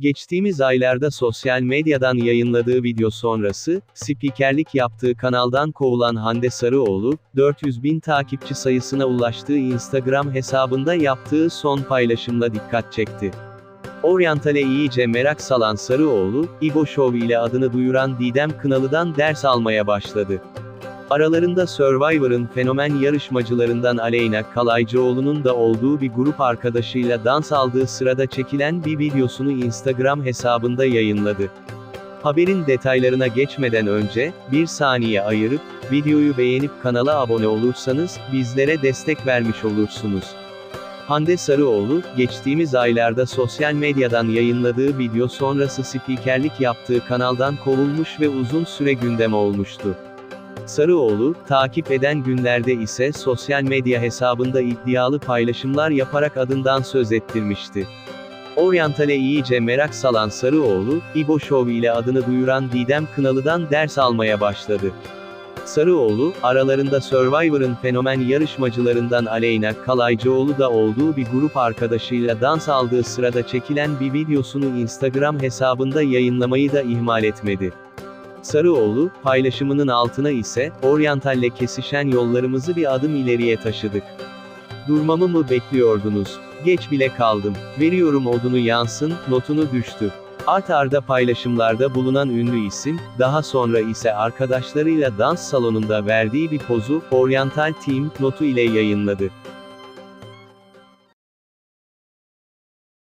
Geçtiğimiz aylarda sosyal medyadan yayınladığı video sonrası, spikerlik yaptığı kanaldan kovulan Hande Sarıoğlu, 400 bin takipçi sayısına ulaştığı Instagram hesabında yaptığı son paylaşımla dikkat çekti. Oriental'e iyice merak salan Sarıoğlu, İbo Show ile adını duyuran Didem Kınalı'dan ders almaya başladı. Aralarında Survivor'ın fenomen yarışmacılarından Aleyna Kalaycıoğlu'nun da olduğu bir grup arkadaşıyla dans aldığı sırada çekilen bir videosunu Instagram hesabında yayınladı. Haberin detaylarına geçmeden önce, bir saniye ayırıp, videoyu beğenip kanala abone olursanız, bizlere destek vermiş olursunuz. Hande Sarıoğlu, geçtiğimiz aylarda sosyal medyadan yayınladığı video sonrası spikerlik yaptığı kanaldan kovulmuş ve uzun süre gündem olmuştu. Sarıoğlu, takip eden günlerde ise sosyal medya hesabında iddialı paylaşımlar yaparak adından söz ettirmişti. Oriental'e iyice merak salan Sarıoğlu, İbo Show ile adını duyuran Didem Kınalı'dan ders almaya başladı. Sarıoğlu, aralarında Survivor'ın fenomen yarışmacılarından Aleyna Kalaycıoğlu da olduğu bir grup arkadaşıyla dans aldığı sırada çekilen bir videosunu Instagram hesabında yayınlamayı da ihmal etmedi. Sarıoğlu, paylaşımının altına ise, Oriental'le kesişen yollarımızı bir adım ileriye taşıdık. Durmamı mı bekliyordunuz? Geç bile kaldım. Veriyorum odunu yansın, notunu düştü. Art arda paylaşımlarda bulunan ünlü isim, daha sonra ise arkadaşlarıyla dans salonunda verdiği bir pozu, Oriental Team, notu ile yayınladı.